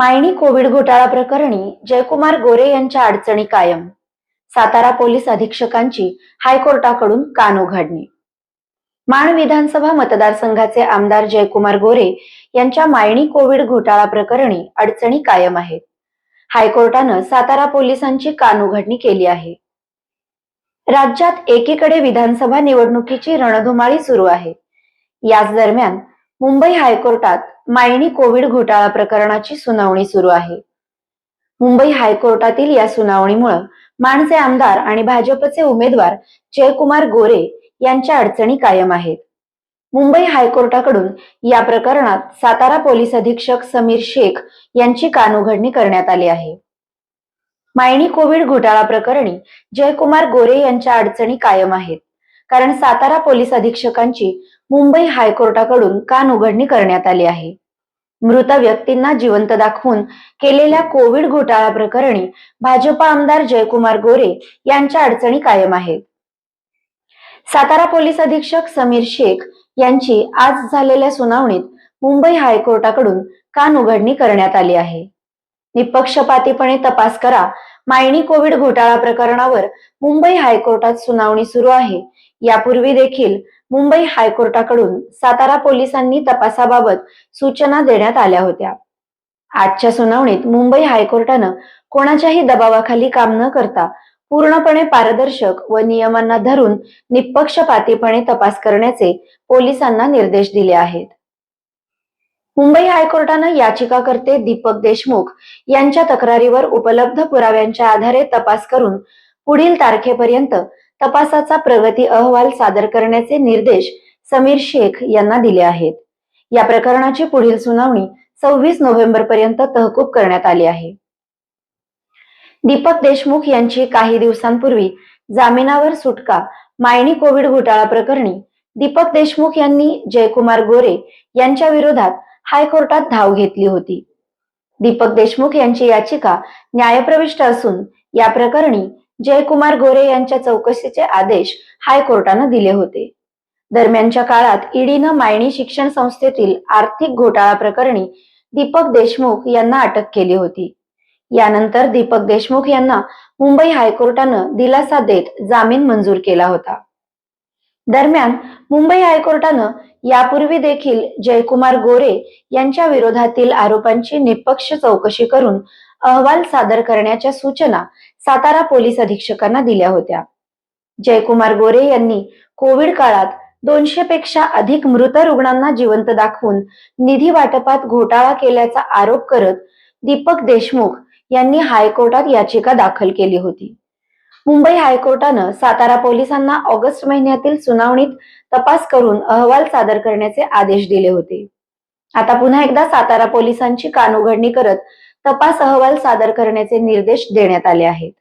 Mayani Covid घोटाळा प्रकरणी जयकुमार गोरे यांच्या अडचणी कायम. सातारा पोलीस अधीक्षकांची हायकोर्टाकडून कान उघडणी. माण विधानसभा मतदारसंघाचे आमदार जयकुमार गोरे यांच्या मायणी कोविड घोटाळा प्रकरणी अडचणी कायम आहेत. हायकोर्टानं सातारा पोलिसांची कान उघडणी केली आहे. राज्यात एकीकडे विधानसभा निवडणुकीची रणधुमाळी सुरू आहे. याच दरम्यान मुंबई हायकोर्टात मायणी कोविड घोटाळा प्रकरणाची सुनावणी सुरू आहे. मुंबई हायकोर्टातील या सुनावणीमुळे माणसे आमदार आणि भाजपचे उमेदवार जयकुमार गोरे यांच्या अडचणी कायम आहेत. मुंबई हायकोर्टाकडून या प्रकरणात सातारा पोलीस अधीक्षक समीर शेख यांची कानउघडणी करण्यात आली आहे. मायणी कोविड घोटाळा प्रकरणी जयकुमार गोरे यांच्या अडचणी कायम आहेत. कारण सातारा पोलीस अधीक्षकांची मुंबई हायकोर्टाकडून कान उघडणी करण्यात आली आहे. मृत व्यक्तींना जिवंत दाखवून केलेल्या कोविड घोटाळा प्रकरणी भाजपा आमदार जयकुमार गोरे यांच्या अडचणी कायम आहेत. सातारा पोलीस अधीक्षक समीर शेख यांची आज झालेल्या सुनावणीत मुंबई हायकोर्टाकडून कान उघडणी करण्यात आली आहे. निपक्षपातीपणे तपास करा मायणी कोविड घोटाळा प्रकरणावर मुंबई हायकोर्टात सुनावणी सुरू आहे यापूर्वी देखील मुंबई हायकोर्टाकडून सातारा पोलिसांनी तपासाबाबत सूचना देण्यात आल्या होत्या. आजच्या सुनावणीत मुंबई हायकोर्टानं कोणाच्याही दबावाखाली काम न करता पूर्णपणे पारदर्शक व नियमांना धरून निपक्षपातीपणे तपास करण्याचे पोलिसांना निर्देश दिले आहेत. मुंबई हायकोर्टानं याचिकाकर्ते दीपक देशमुख यांच्या तक्रारीवर उपलब्ध पुराव्यांच्या आधारे तपास करून पुढील तारखेपर्यंत तपासाचा प्रगती अहवाल सादर करण्याचे निर्देश समीर शेख यांना दिले आहेत. या प्रकरणाची पुढील सुनावणी सव्वीस नोव्हेंबर पर्यंत तहकूब करण्यात आली आहे. दीपक देशमुख यांची काही दिवसांपूर्वी जामिनावर सुटका मायणी कोविड घोटाळा प्रकरणी दीपक देशमुख यांनी जयकुमार गोरे यांच्या विरोधात हायकोर्टात धाव घेतली होती. दीपक देशमुख यांची याचिका न्यायप्रविष्ट असून या प्रकरणी जयकुमार गोरे यांच्या चौकशीचे आदेश हायकोर्टानं दिले होते. दरम्यानच्या काळात ईडीनं मायणी शिक्षण संस्थेतील आर्थिक घोटाळा प्रकरणी दीपक देशमुख यांना अटक केली होती. यानंतर दीपक देशमुख यांना मुंबई हायकोर्टानं दिलासा देत जामीन मंजूर केला होता. दरम्यान मुंबई हायकोर्टानं यापूर्वी देखील जयकुमार गोरे यांच्या विरोधातील आरोपांची निष्पक्ष चौकशी करून अहवाल सादर करण्याच्या सूचना सातारा पोलीस अधीक्षकांना दिल्या होत्या. जयकुमार गोरे यांनी कोविड काळात दोनशे पेक्षा अधिक मृत रुग्णांना जिवंत दाखवून निधी वाटपात घोटाळा केल्याचा आरोप करत दीपक देशमुख यांनी हायकोर्टात याचिका दाखल केली होती. मुंबई हायकोर्टानं सातारा पोलिसांना ऑगस्ट महिन्यातील सुनावणीत तपास करून अहवाल सादर करण्याचे आदेश दिले होते. आता पुन्हा एकदा सातारा पोलिसांची कानउघडणी करत तपास अहवाल सादर करण्याचे निर्देश देण्यात आले आहेत.